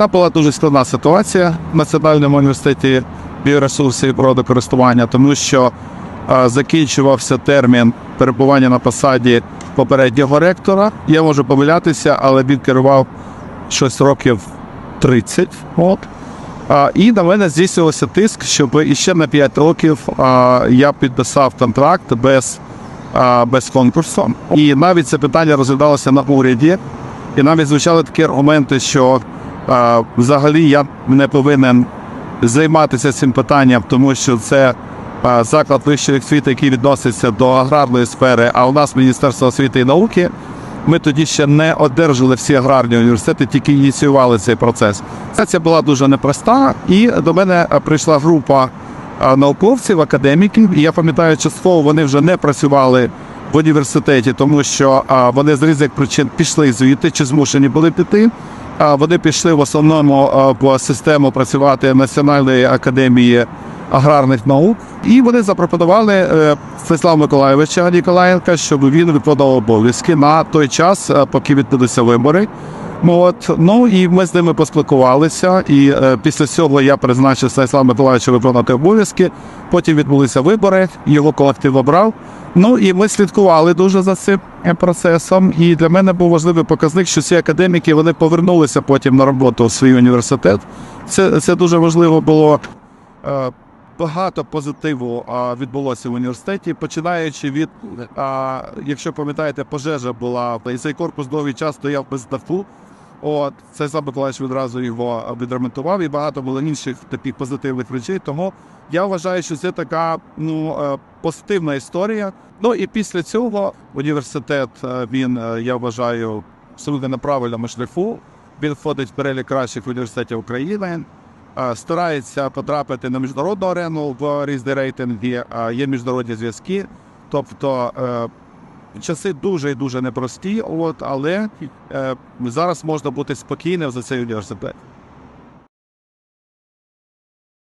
Та була дуже складна ситуація в Національному університеті біоресурсів і природокористування, тому що е, закінчувався термін перебування на посаді попереднього ректора. Я можу помилятися, але він керував щось років 30. От. І на мене здійснювався тиск, щоб іще на 5 років я підписав контракт без, без конкурсу. І навіть це питання розглядалося на уряді. І навіть звучали такі аргументи, що взагалі я не повинен займатися цим питанням, тому що це заклад вищої освіти, який відноситься до аграрної сфери, а у нас Міністерство освіти і науки. Ми тоді ще не одержали всі аграрні університети, тільки ініціювали цей процес. Ситуація була дуже непроста, і до мене прийшла група науковців, академіків. І я пам'ятаю, частково вони вже не працювали в університеті, тому що вони з різних причин пішли звідти чи змушені були піти. Вони пішли в основному по систему працювати Національної академії аграрних наук, і вони запропонували е, Миколаєвича Ніколаєнка, щоб він виконував обов'язки на той час, е, поки відбулися вибори. От ну і ми з ними поспілкувалися. І е, після цього я призначив Станіслава Миколаївича виконувати обов'язки. Потім відбулися вибори, його колектив обрав. Ну і ми слідкували дуже за цим е, процесом. І для мене був важливий показник, що ці академіки вони повернулися потім на роботу в свій університет. Це, це дуже важливо було. Е, Багато позитиву а, відбулося в університеті, починаючи від, а, якщо пам'ятаєте, пожежа була, і цей корпус довгий час стояв без даху. От це сам Миколаївич відразу його відремонтував, і багато було інших таких позитивних речей. Тому я вважаю, що це така ну е, позитивна історія. Ну і після цього університет е, він е, я вважаю абсолютно на правильному шляху. Він входить в перелік кращих університетів України. Е, Старається потрапити на міжнародну арену в різні рейтинги, е, є міжнародні зв'язки. Тобто е, часи дуже і дуже непрості, от, але е, зараз можна бути спокійним за цей університет.